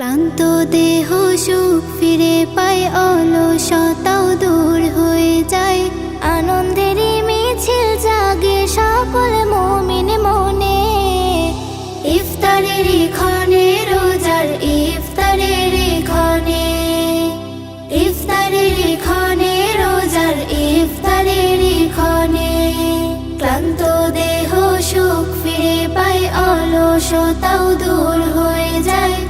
ক্লান্ত দেহ সুখ ফিরে পায়, অলসতাও দূর হয়ে যায়। আনন্দেরই মিছিল জাগে সকল মমিন মনে। ইফতারের ক্ষণে রোজার ইফতারের ক্ষণে। ইফতারের ক্ষণে রোজার ইফতারের ক্ষণে। ক্লান্ত দেহ সুখ ফিরে পায়, অলসতাও দূর হয়ে যায়।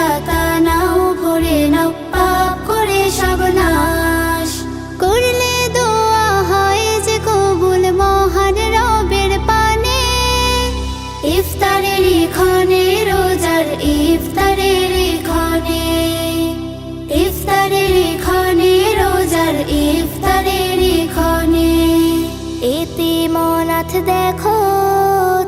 খাতা নাও, ভরে নাও, পাপ করে সব করলে দোয়া হয় যে কবুল মহান রবের পানে। ইফতারের ক্ষণে রোজার ইফতারের ক্ষণে ইফতারের ক্ষণে রোজার ইফতারের ক্ষণে এতে মনাথ দেখো,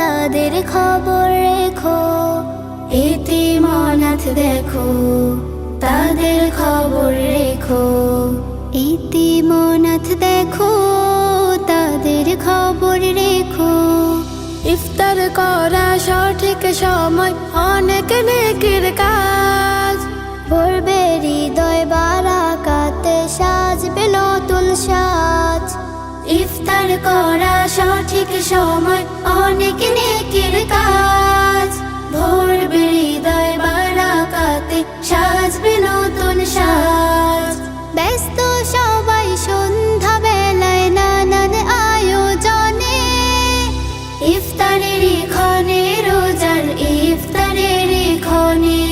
তাদের খবর রেখো। এতে মনাথ দেখো, তাদের খবর রেখো। এতে মনাথ দেখো, তাদের খবর রেখো। ইফতার করা সঠিক সময়, অনেক নেকির কাজ। ভরবে হৃদয় বারাকাতে, সাজবে নতুন সাজ। ইফতার করা সঠিক সময়, অনেক ভোর ইফতারের ক্ষণে ইফতারের ক্ষণে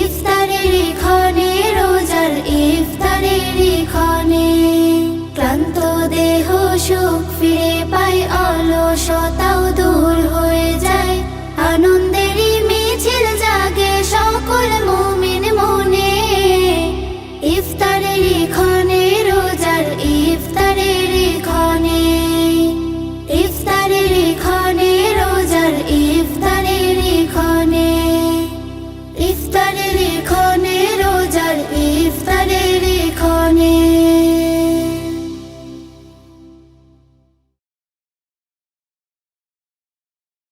ইফতারের ক্ষণে রোজার ইফতারের ক্ষণে ক্লান্ত দেহ সুখ ফিরে পায়, অলসতাও দূর হয়ে যায়। আনন্দের মিছিল জাগে সকল মুমিন মনে। ইফতারের ক্ষণে রোজার iftar iftar eli koni